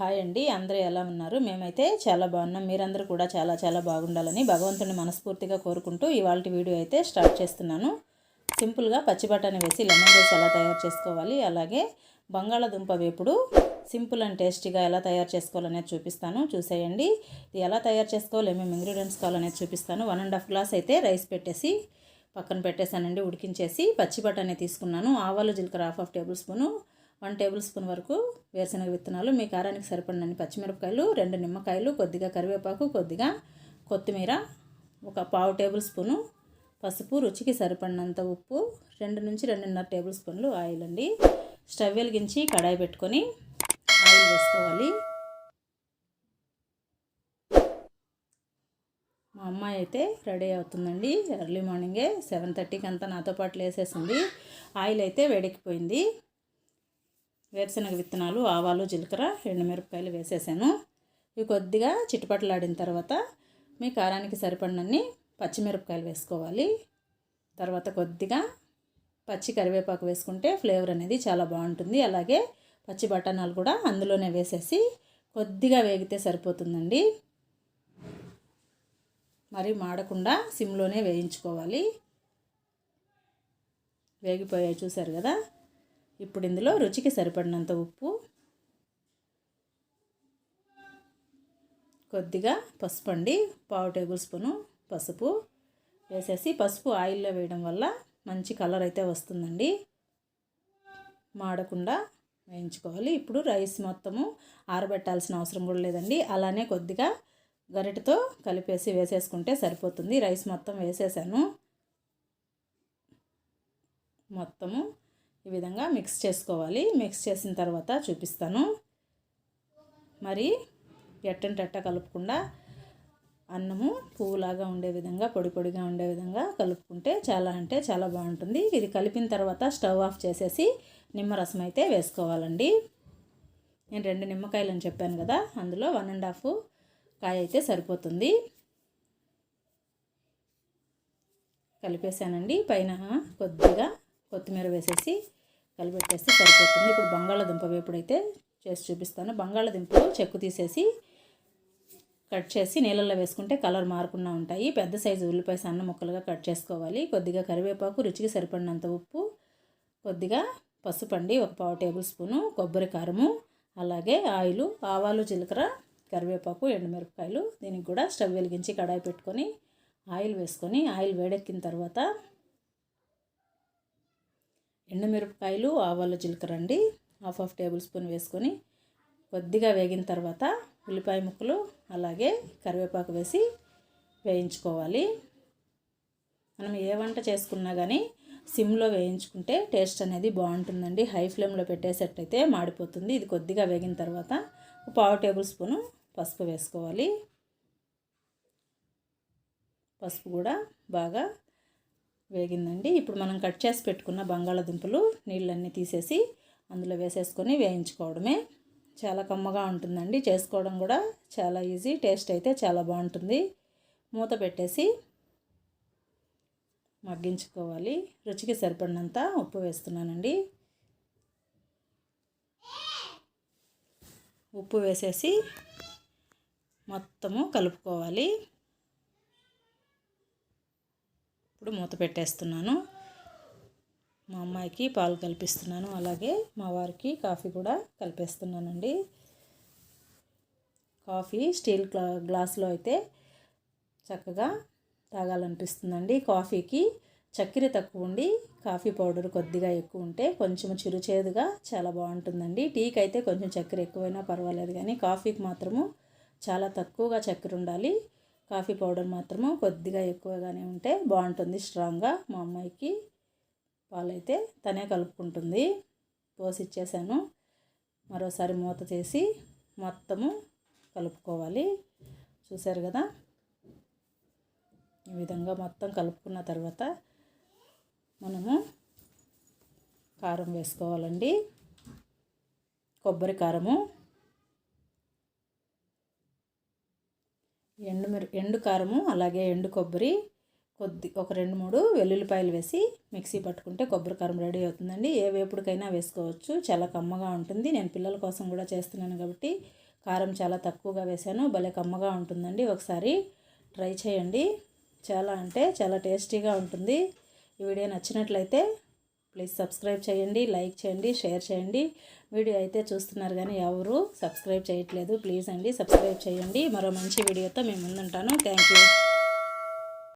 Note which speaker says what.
Speaker 1: Hi అండి అందరూ ఎలా ఉన్నారు? మేమైతే చాలా బాగున్నాం. మీరందరూ కూడా చాలా చాలా బాగుండాలని భగవంతుని మనస్ఫూర్తిగా కోరుకుంటూ ఇవాళ వీడియో అయితే స్టార్ట్ చేస్తున్నాను. సింపుల్గా పచ్చి బఠానీ వేసి లెమన్ రైస్ ఎలా తయారు చేసుకోవాలి అలాగే బంగాళాదుంప వేపుడు సింపుల్ అండ్ టేస్టీగా ఎలా తయారు చేసుకోవాలనేది చూపిస్తాను. చూసేయండి ఇది ఎలా తయారు చేసుకోవాలి ఏమేమి ఇంగ్రీడియంట్స్ కావాలనేది చూపిస్తాను. వన్ అండ్ హాఫ్ గ్లాస్ అయితే రైస్ పెట్టేసి పక్కన పెట్టేశానండి ఉడికించేసి పచ్చి బఠానీ తీసుకున్నాను. ఆవాలు జీలకర్ర half half tablespoon one tablespoon వరకు వేరుశనగ విత్తనాలు మీ కారానికి సరిపడినన్ని పచ్చిమిరపకాయలు రెండు నిమ్మకాయలు కొద్దిగా కరివేపాకు కొద్దిగా కొత్తిమీర ఒక పావు టేబుల్ స్పూను పసుపు రుచికి సరిపడినంత ఉప్పు రెండు నుంచి రెండున్నర టేబుల్ స్పూన్లు ఆయిల్ అండి. స్టవ్ వెలిగించి కడాయి పెట్టుకొని ఆయిల్ వేసుకోవాలి. మా అమ్మాయి అయితే రెడీ అవుతుందండి. ఎర్లీ మార్నింగే సెవెన్ థర్టీకి అంతా నాతో పాటు లేసేసింది. ఆయిల్ అయితే వేడెక్కిపోయింది. వేరుశనగ విత్తనాలు ఆవాలు జీలకర్ర ఎండుమిరపకాయలు వేసేసాను. ఇవి కొద్దిగా చిట్టుపట్లాడిన తర్వాత మీ కారానికి సరిపడినన్ని పచ్చిమిరపకాయలు వేసుకోవాలి. తర్వాత కొద్దిగా పచ్చి కరివేపాకు వేసుకుంటే ఫ్లేవర్ అనేది చాలా బాగుంటుంది. అలాగే పచ్చి బఠానాలు కూడా అందులోనే వేసేసి కొద్దిగా వేగితే సరిపోతుందండి. మరి మాడకుండా సిమ్లోనే వేయించుకోవాలి. వేగిపోయాయి చూసారు కదా? ఇప్పుడు ఇందులో రుచికి సరిపడినంత ఉప్పు కొద్దిగా పసుపు అండి పావు టేబుల్ స్పూను పసుపు వేసేసి పసుపు ఆయిల్లో వేయడం వల్ల మంచి కలర్ అయితే వస్తుందండి. మాడకుండా వేయించుకోవాలి. ఇప్పుడు రైస్ మొత్తము ఆరబెట్టాల్సిన అవసరం కూడా లేదండి. అలానే కొద్దిగా గరిటతో కలిపేసి వేసేసుకుంటే సరిపోతుంది. రైస్ మొత్తం వేసేసాను. మొత్తము ఈ విధంగా మిక్స్ చేసుకోవాలి. మిక్స్ చేసిన తర్వాత చూపిస్తాను. మరి ఎట్టంటట్ట కలుపుకుండా అన్నము పువ్వులాగా ఉండే విధంగా పొడి పొడిగా ఉండే విధంగా కలుపుకుంటే చాలా అంటే చాలా బాగుంటుంది. ఇది కలిపిన తర్వాత స్టవ్ ఆఫ్ చేసేసి నిమ్మరసం అయితే వేసుకోవాలండి. నేను రెండు నిమ్మకాయలు అని చెప్పాను కదా అందులో వన్ అండ్ హాఫ్ కాయ అయితే సరిపోతుంది. కలిపేసానండి పైన కొద్దిగా కొత్తిమీర వేసేసి కలిపెట్టేస్తే సరిపోతుంది. ఇప్పుడు బంగాళాదుంప వేపుడైతే చేసి చూపిస్తాను. బంగాళాదుంపలు చెక్కు తీసేసి కట్ చేసి నీళ్ళల్లో వేసుకుంటే కలర్ మారకుండా ఉంటాయి. పెద్ద సైజు ఉల్లిపాయ సన్న ముక్కలుగా కట్ చేసుకోవాలి. కొద్దిగా కరివేపాకు రుచికి సరిపడినంత ఉప్పు కొద్దిగా పసుపు అండి ఒక పావు టేబుల్ స్పూను కొబ్బరి కారము అలాగే ఆయిలు ఆవాలు జీలకర్ర కరివేపాకు ఎండుమిరపకాయలు. దీనికి కూడా స్టవ్ వెలిగించి కడాయి పెట్టుకొని ఆయిల్ వేసుకొని ఆయిల్ వేడెక్కిన తర్వాత ఎండుమిరపకాయలు ఆవాలు జీలకర్ర అండి. హాఫ్ హాఫ్ టేబుల్ స్పూన్ వేసుకొని కొద్దిగా వేగిన తర్వాత ఉల్లిపాయ ముక్కలు అలాగే కరివేపాకు వేసి వేయించుకోవాలి. మనం ఏ వంట చేసుకున్నా కానీ సిమ్లో వేయించుకుంటే టేస్ట్ అనేది బాగుంటుందండి. హై ఫ్లేమ్లో పెట్టేసేటైతే మాడిపోతుంది. ఇది కొద్దిగా వేగిన తర్వాత పావు టేబుల్ స్పూను పసుపు వేసుకోవాలి. పసుపు కూడా బాగా వేగిందండి. ఇప్పుడు మనం కట్ చేసి పెట్టుకున్న బంగాళదుంపలు నీళ్ళన్నీ తీసేసి అందులో వేసేసుకొని వేయించుకోవడమే. చాలా కమ్మగా ఉంటుందండి. చేసుకోవడం కూడా చాలా ఈజీ టేస్ట్ అయితే చాలా బాగుంటుంది. మూత పెట్టేసి మగ్గించుకోవాలి. రుచికి సరిపడినంత ఉప్పు వేస్తున్నానండి. ఉప్పు వేసేసి మొత్తము కలుపుకోవాలి. ఇప్పుడు మూత పెట్టేస్తున్నాను. మా అమ్మాయికి పాలు కల్పిస్తున్నాను. అలాగే మా వారికి కాఫీ కూడా కలిపేస్తున్నానండి. కాఫీ స్టీల్ గ్లా గ్లాసులో అయితే చక్కగా తాగాలనిపిస్తుందండి. కాఫీకి చక్కెర తక్కువ ఉండి కాఫీ పౌడర్ కొద్దిగా ఎక్కువ ఉంటే కొంచెం చిరుచేదుగా చాలా బాగుంటుందండి. టీకి అయితే కొంచెం చక్కెర ఎక్కువైనా పర్వాలేదు కానీ కాఫీకి మాత్రము చాలా తక్కువగా చక్కెర ఉండాలి. కాఫీ పౌడర్ మాత్రము కొద్దిగా ఎక్కువగానే ఉంటే బాగుంటుంది స్ట్రాంగ్గా. మా అమ్మాయికి పాలైతే తనే కలుపుకుంటుంది. పోసి ఇచ్చేసాను మరోసారి మూత చేసి మొత్తము కలుపుకోవాలి. చూశారు కదా? ఈ విధంగా మొత్తం కలుపుకున్న తర్వాత మనము కారం వేసుకోవాలండి. కొబ్బరి కారము ఎండు మిర ఎండు కారము అలాగే ఎండు కొబ్బరి కొద్ది ఒక రెండు మూడు వెల్లుల్లిపాయలు వేసి మిక్సీ పట్టుకుంటే కొబ్బరి కారం రెడీ అవుతుందండి. ఏ వేపుడికైనా వేసుకోవచ్చు. చాలా కమ్మగా ఉంటుంది. నేను పిల్లల కోసం కూడా చేస్తున్నాను కాబట్టి కారం చాలా తక్కువగా వేశాను. భలే కమ్మగా ఉంటుందండి. ఒకసారి ట్రై చేయండి. చాలా అంటే చాలా టేస్టీగా ఉంటుంది. ఈ వీడియో నచ్చినట్లయితే ప్లీజ్ సబ్స్క్రైబ్ చేయండి లైక్ చేయండి షేర్ చేయండి. వీడియో అయితే చూస్తున్నారు కానీ ఎవరు సబ్స్క్రైబ్ చేయట్లేదు. ప్లీజ్ అండి సబ్స్క్రైబ్ చేయండి. మరో మంచి వీడియోతో మేము ముందుంటాను. Thank you.